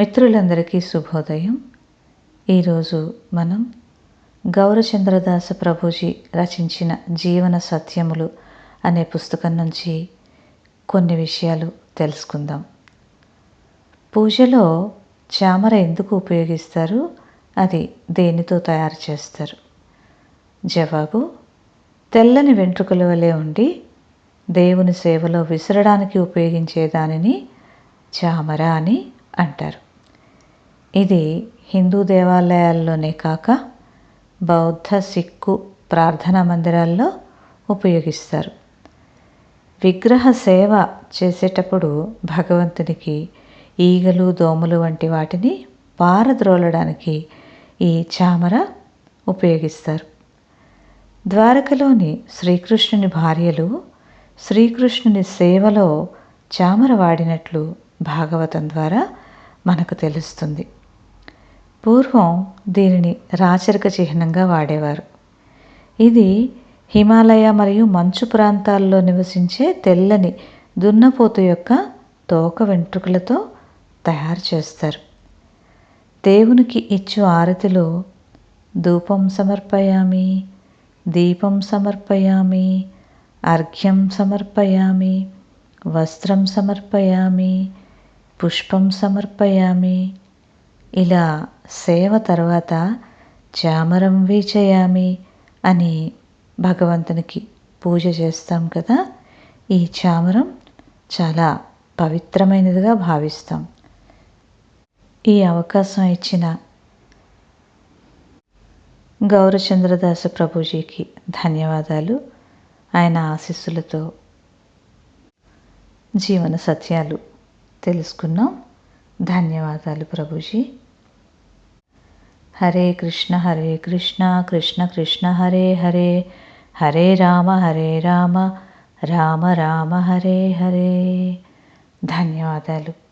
మిత్రులందరికీ శుభోదయం. ఈరోజు మనం గౌరచంద్రదాస ప్రభుజీ రచించిన జీవన సత్యములు అనే పుస్తకం నుంచి కొన్ని విషయాలు తెలుసుకుందాం. పూజలో చామర ఎందుకు ఉపయోగిస్తారు? అది దేనితో తయారు చేస్తారు? జవాబు తెల్లని వెంట్రుకల వలె ఉండి దేవుని సేవలో విసరడానికి ఉపయోగించే దానిని చామర అని అంటారు. ఇది హిందూ దేవాలయాల్లోనే కాక బౌద్ధ సిక్కు ప్రార్థనా మందిరాల్లో ఉపయోగిస్తారు. విగ్రహ సేవ చేసేటప్పుడు భగవంతునికి ఈగలు దోమలు వంటి వాటిని పారద్రోలడానికి ఈ చామర ఉపయోగిస్తారు. ద్వారకలోని శ్రీకృష్ణుని భార్యలు శ్రీకృష్ణుని సేవలో చామర వాడినట్లు భాగవతం ద్వారా మనకు తెలుస్తుంది. పూర్వం దీనిని రాచరిక చిహ్నంగా వాడేవారు. ఇది హిమాలయ మరియు మంచు ప్రాంతాల్లో నివసించే తెల్లని దున్నపోతు యొక్క తోక వెంట్రుకలతో తయారు చేస్తారు. దేవునికి ఇచ్చు ఆరతిలో ధూపం సమర్పయామి దీపం సమర్పయామి అర్ఘ్యం సమర్పయామి వస్త్రం సమర్పయామి పుష్పం సమర్పయామి. ఇలా సేవ తర్వాత చామరం వీచయామి అని భగవంతునికి పూజ చేస్తాం కదా. ఈ చామరం చాలా పవిత్రమైనదిగా భావిస్తాం. ఈ అవకాశం ఇచ్చిన గౌరచంద్రదాస ప్రభుజీకి ధన్యవాదాలు. ఆయన ఆశీస్సులతో జీవన సత్యాలు తెలుసుకున్నాం. ధన్యవాదాలు ప్రభుజీ. हरे कृष्ण हरे कृष्ण कृष्ण कृष्ण, हरे हरे हरे राम हरे राम राम ರಾಮ हरे ಹರೇ ಧನ್ಯವಾದಗಳು